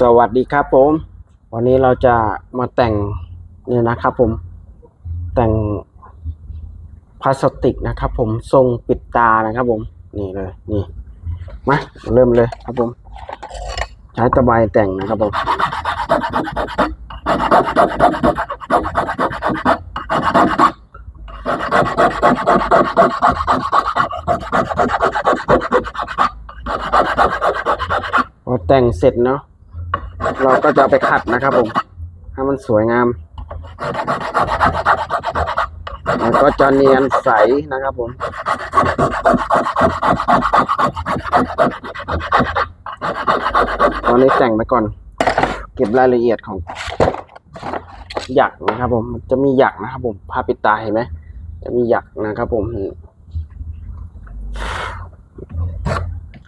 สวัสดีครับผม วันนี้เราจะมาแต่งเนี่ยนะครับผม แต่งพลาสติกนะครับผมทรงปิดตานะครับผม นี่เลยนี่มาเริ่มเลยครับผม ใช้ตะไบแต่งนะครับผมพอแต่งเสร็จเนาะ เราก็จะไปขัดนะครับผมให้มันสวยงาม มันก็จะเนียนใสนะครับผมตอนนี้แต่งไปก่อน เก็บรายละเอียดของหยักนะครับผมมันจะมีหยักนะครับผมผ้าปิดตาเห็นไหมจะมีหยักนะครับผม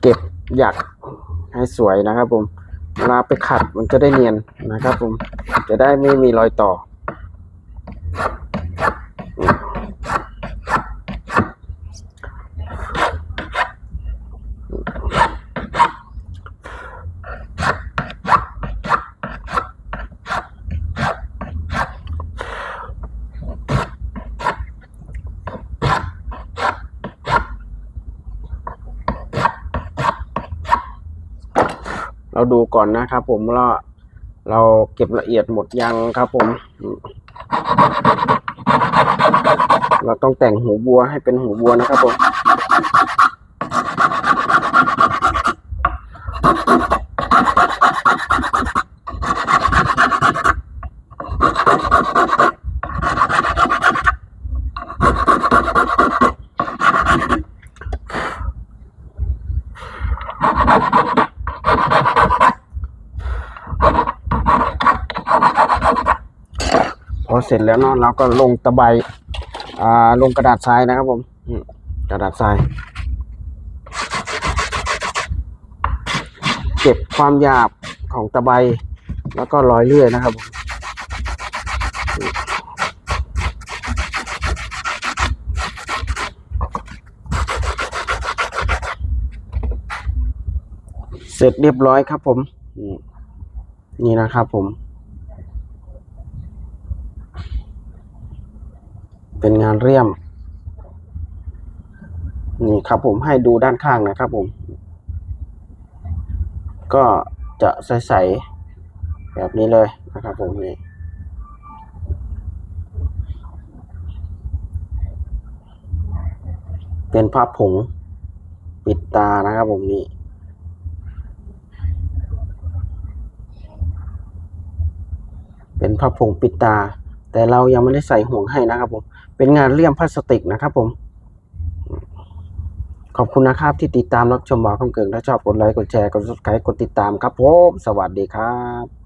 เก็บหยักให้สวยนะครับผม เวลาไปขัดมันจะได้เนียนนะครับผม จะได้ไม่มีรอยต่อ เราดูก่อนนะครับ ผมว่าเราเก็บละเอียดหมดยังครับผมอืมเราต้องแต่งหูบัวให้เป็นหูบัวนะครับผม พอ เสร็จแล้วเนาะเราก็ลงตะไบอ่าลงกระดาษทรายนะครับผมกระดาษทราย เก็บความหยาบของตะไบแล้วก็รอยเลื่อยนะครับผมเสร็จเรียบร้อยครับผม นี่นะครับผม เป็นงานเรียม นี่ครับผมให้ดูด้านข้างนะครับผม ก็จะใสๆแบบนี้เลยนะครับผมนี่เป็นผ้าผงปิดตานะครับผมนี่เป็นผ้าผงปิดตา แต่เรายังไม่ได้ใส่ห่วงให้นะครับผม เป็นงานเลี่ยมพลาสติกนะครับผม ขอบคุณนะครับที่ติดตามรับชมหมอคำเกิงถ้าชอบกดไลค์กดแชร์กดซับสไครต์กดติดตามครับผม สวัสดีครับ